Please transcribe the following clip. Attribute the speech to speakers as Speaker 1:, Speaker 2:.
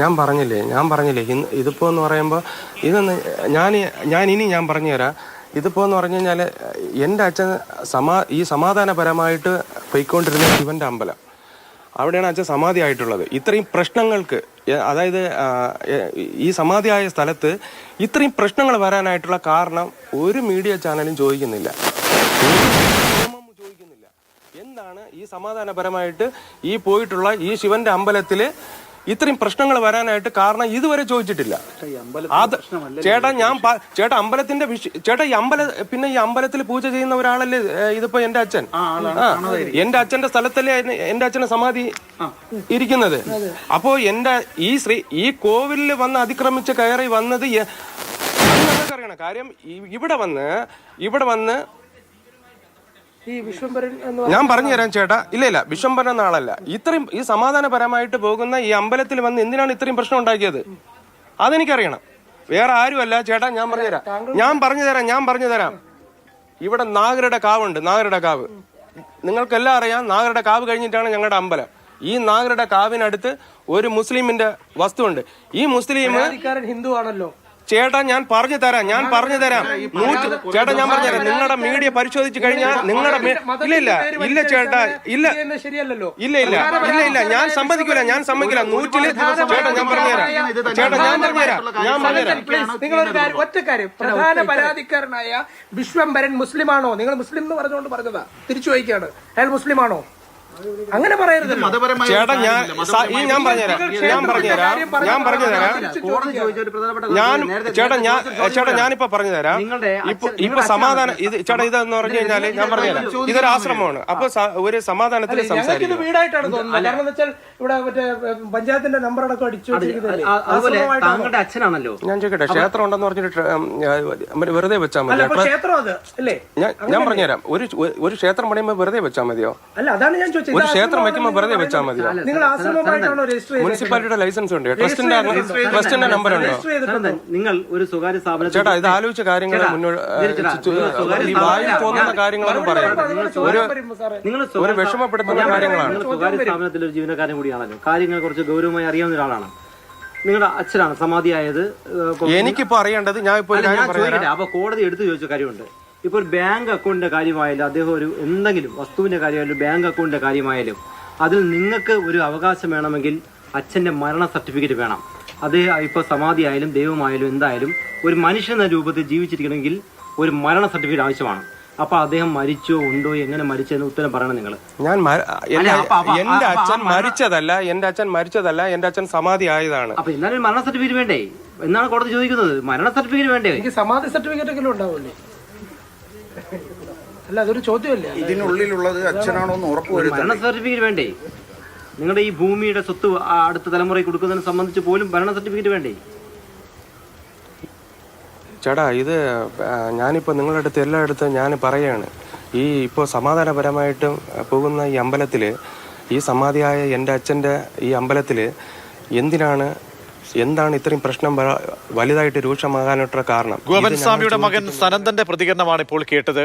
Speaker 1: ഞാൻ പറഞ്ഞില്ലേ ഞാൻ പറഞ്ഞില്ലേ ഇന്ന് ഇതിപ്പോ എന്ന് പറയുമ്പോൾ ഇതൊന്ന് ഞാൻ ഞാൻ ഇനി ഞാൻ പറഞ്ഞു തരാം. ഇതിപ്പോ എന്ന് പറഞ്ഞു കഴിഞ്ഞാൽ എന്റെ അച്ഛൻ സമാ ഈ സമാധാനപരമായിട്ട് പോയിക്കൊണ്ടിരുന്ന ശിവന്റെ അമ്പലം. അവിടെയാണ് അച്ഛൻ സമാധി ആയിട്ടുള്ളത് ഇത്രയും പ്രശ്നങ്ങൾക്ക് അതായത് ഈ സമാധിയായ സ്ഥലത്ത് ഇത്രയും പ്രശ്നങ്ങൾ വരാനായിട്ടുള്ള കാരണം ഒരു മീഡിയ ചാനലും ചോദിക്കുന്നില്ല. ചോദിക്കുന്നില്ല. എന്താണ് ഈ സമാധാനപരമായിട്ട് ഈ പോയിട്ടുള്ള ഈ ശിവന്റെ അമ്പലത്തിൽ ഇത്രയും പ്രശ്നങ്ങൾ വരാനായിട്ട് കാരണം ഇതുവരെ ചോദിച്ചിട്ടില്ല. അത് ചേട്ടാ ഞാൻ ചേട്ടാ അമ്പലത്തിന്റെ വിഷ- ചേട്ടാ ഈ അമ്പല പിന്നെ ഈ അമ്പലത്തിൽ പൂജ ചെയ്യുന്ന ഒരാളല്ലേ ഇതിപ്പോ എന്റെ അച്ഛൻ? ആ, എന്റെ അച്ഛന്റെ സ്ഥലത്തല്ലേ എന്റെ അച്ഛന്റെ സമാധി ഇരിക്കുന്നത്. അപ്പോ എന്റെ ഈ ശ്രീ ഈ കോവിലിൽ വന്ന് അതിക്രമിച്ച് കയറി വന്നത് അറിയണം? കാര്യം ഇവിടെ വന്ന് ഇവിടെ വന്ന്
Speaker 2: ഈ എന്ന്
Speaker 1: ഞാൻ പറഞ്ഞു തരാം ചേട്ടാ. ഇല്ല ഇല്ല. വിശ്വംഭരൻ എന്ന ആളല്ല ഇത്രയും ഈ സമാധാനപരമായിട്ട് പോകുന്ന ഈ അമ്പലത്തിൽ വന്ന് എന്തിനാണ് ഇത്രയും പ്രശ്നം ഉണ്ടാക്കിയത്? അതെനിക്കറിയണം. വേറെ ആരുമല്ല. ചേട്ടാ ഞാൻ പറഞ്ഞുതരാം ഞാൻ പറഞ്ഞു തരാം ഞാൻ പറഞ്ഞു തരാം. ഇവിടെ നാഗരുടെ കാവുണ്ട്. നാഗരുടെ കാവ്. നിങ്ങൾക്കെല്ലാം അറിയാം നാഗരുടെ കാവ് കഴിഞ്ഞിട്ടാണ് ഞങ്ങളുടെ അമ്പലം. ഈ നാഗരുടെ കാവിനടുത്ത് ഒരു മുസ്ലിമിന്റെ വസ്തുണ്ട് ഈ മുസ്ലിം
Speaker 2: ഹിന്ദു ആണല്ലോ
Speaker 1: ചേട്ടാ ഞാൻ പറഞ്ഞു തരാം ഞാൻ പറഞ്ഞു തരാം. നൂറ്റി ചേട്ടാ ഞാൻ പറഞ്ഞു തരാം നിങ്ങളുടെ മീഡിയ പരിശോധിച്ചു കഴിഞ്ഞാൽ നിങ്ങളുടെ ഇല്ല ഇല്ല ഇല്ല ചേട്ടാ ഇല്ല. ഇല്ല ഇല്ല ഇല്ല ഇല്ല. ഞാൻ സമ്മതിക്കില്ല ഞാൻ സമ്മതിക്കില്ല. നൂറ്റിൽ ചേട്ടാ ഞാൻ പറഞ്ഞുതരാം. ചേട്ടാ ഞാൻ പറഞ്ഞുതരാം. ഞാൻ പറഞ്ഞുതരാം.
Speaker 2: തരാം നിങ്ങളൊരു കാര്യം പ്രധാന പരാതിക്കാരനായ വിശ്വംഭരൻ മുസ്ലിമാണോ? നിങ്ങൾ മുസ്ലിം എന്ന് പറഞ്ഞുകൊണ്ട് പറഞ്ഞതാ. തിരിച്ചു ചോദിക്കാണ് അയാൾ മുസ്ലിമാണോ? അങ്ങനെ പറയരുത്.
Speaker 3: മതപരമായ
Speaker 1: ചേട്ടാ ഞാൻ ഈ ഞാൻ പറഞ്ഞുതരാം. ഞാൻ പറഞ്ഞുതരാം. ഞാൻ പറഞ്ഞുതരാം. ഞാൻ ചേട്ടാ ഞാൻ ചേട്ടാ ഞാനിപ്പോ പറഞ്ഞുതരാം. ഇപ്പൊ ഇപ്പൊ സമാധാനം ഇത് ചേട്ടാ ഇതെന്ന് പറഞ്ഞു കഴിഞ്ഞാൽ ഞാൻ പറഞ്ഞുതരാം. ഇതൊരു ആശ്രമമാണ്. അപ്പൊ ഒരു സമാധാനത്തിൽ
Speaker 2: ഞങ്ങൾക്ക് ഇത് വീടായിട്ടാണ് തോന്നുന്നത്. കാരണം എന്ന് വെച്ചാൽ ഇവിടെ മറ്റേ പഞ്ചായത്തിന്റെ നമ്പർ അടക്കം അടിച്ചു
Speaker 4: അതുപോലെ? താങ്കളുടെ അച്ഛനാണല്ലോ.
Speaker 1: ഞാൻ ചോദിക്കട്ടെ ക്ഷേത്രം ഉണ്ടെന്ന് പറഞ്ഞിട്ട് വെറുതെ വെച്ചാൽ മതി
Speaker 2: ക്ഷേത്രം അത് അല്ലേ?
Speaker 1: ഞാൻ ഞാൻ പറഞ്ഞുതരാം. ഒരു ഒരു ക്ഷേത്രം പണിയുമ്പോൾ വെറുതെ വെച്ചാൽ മതിയോ?
Speaker 2: അല്ല അതാണ് ഞാൻ ചോദിച്ചത്
Speaker 1: ഒരു ക്ഷേത്രം വെക്കുമ്പോൾ വെറുതെ വെച്ചാൽ മതി.
Speaker 2: നിങ്ങൾ ആശ്രമമായിട്ടാണോ രജിസ്റ്റർ
Speaker 1: മുനിസിപ്പാലിറ്റിയുടെ ലൈസൻസ് ഉണ്ട് ട്രസ്റ്റിന്റെ ട്രസ്റ്റിന്റെ നമ്പർ ഉണ്ടോ.
Speaker 4: നിങ്ങൾ ഒരു സ്വകാര്യ സ്ഥാപനം
Speaker 1: ചേട്ടാ ഇത് ആലോചിച്ച കാര്യങ്ങൾ മുന്നോട്ട് ഈ വായിൽ തോന്നുന്ന കാര്യങ്ങളൊന്നും പറയാം ഒരു
Speaker 4: നിങ്ങൾ
Speaker 1: ഒരു വിഷമപ്പെടുത്തുന്ന കാര്യങ്ങളാണ്.
Speaker 4: സ്വകാര്യ സ്ഥാപനത്തിലെ ഒരു ജീവനക്കാരൻ കൂടിയാണല്ലോ കാര്യങ്ങൾ കുറച്ച് ഗൗരവമായി അറിയാവുന്ന ഒരാളാണ്. നിങ്ങളുടെ അച്ഛനാണ് സമാധിയായത്
Speaker 1: എനിക്കിപ്പോ അറിയേണ്ടത് ഞാൻ ഇപ്പൊ
Speaker 4: അപ്പൊ കോടതി എടുത്തു ചോദിച്ച കാര്യമുണ്ട്. ഇപ്പൊ ഒരു ബാങ്ക് അക്കൗണ്ടിന്റെ കാര്യമായാലും അദ്ദേഹം ഒരു എന്തെങ്കിലും വസ്തുവിന്റെ കാര്യമായാലും ബാങ്ക് അക്കൗണ്ടിന്റെ കാര്യമായാലും അതിൽ നിങ്ങൾക്ക് ഒരു അവകാശം വേണമെങ്കിൽ അച്ഛന്റെ മരണ സർട്ടിഫിക്കറ്റ് വേണം. അദ്ദേഹം ഇപ്പോൾ സമാധി ആയാലും ദൈവമായാലും എന്തായാലും ഒരു മനുഷ്യൻ എന്ന രൂപത്തിൽ ജീവിച്ചിരിക്കണമെങ്കിൽ ഒരു മരണ സർട്ടിഫിക്കറ്റ് ആവശ്യമാണ്. അപ്പൊ അദ്ദേഹം മരിച്ചോ ഉണ്ടോ എങ്ങനെ മരിച്ചെന്ന് ഉത്തരം പറയണം നിങ്ങൾ.
Speaker 1: ഞാൻ എന്റെ അച്ഛൻ മരിച്ചതല്ല എന്റെ അച്ഛൻ മരിച്ചതല്ല എന്റെ അച്ഛൻ സമാധി ആയതാണ്
Speaker 4: അപ്പൊ എന്നാലും മരണ സർട്ടിഫിക്കറ്റ് വേണ്ടേ? എന്നാണ് കോടതി ചോദിക്കുന്നത്. മരണ സർട്ടിഫിക്കറ്റ് വേണ്ടേ?
Speaker 2: എനിക്ക് സമാധി സർട്ടിഫിക്കറ്റ് ഒക്കെ ഉണ്ടാവില്ലേ അല്ല അതൊരു ചോദ്യമല്ലേ?
Speaker 3: ഇതിനുള്ളിലുള്ളത് അച്ഛനാണോ എന്ന്
Speaker 4: ഉറപ്പ്
Speaker 3: ഉറപ്പുവരുത്തണം
Speaker 4: മരണ സർട്ടിഫിക്കറ്റ് വേണ്ടേ? നിങ്ങളുടെ ഈ ഭൂമിയുടെ സ്വത്ത് ആ അടുത്ത തലമുറയ്ക്ക് കൊടുക്കുന്നതിനെ സംബന്ധിച്ച് പോലും ഭരണ സർട്ടിഫിക്കറ്റ് വേണ്ടേ?
Speaker 1: ചേട്ടാ ഇത് ആ, ഞാനിപ്പോ നിങ്ങളുടെ അടുത്ത് എല്ലായിടത്തും ഞാൻ പറയുകയാണ് ഈ ഇപ്പോൾ സമാധാനപരമായിട്ടും പോകുന്ന ഈ അമ്പലത്തിൽ ഈ സമാധിയായ എന്റെ അച്ഛന്റെ ഈ അമ്പലത്തിൽ എന്തിനാണ് എന്താണ് ഇത്രയും പ്രശ്നം വലുതായിട്ട് രൂക്ഷമാകാനായിട്ടുള്ള കാരണം?
Speaker 5: ഗോപൻ സ്വാമിയുടെ മകൻ സനന്ദന്റെ പ്രതികരണമാണ് ഇപ്പോൾ കേട്ടത്.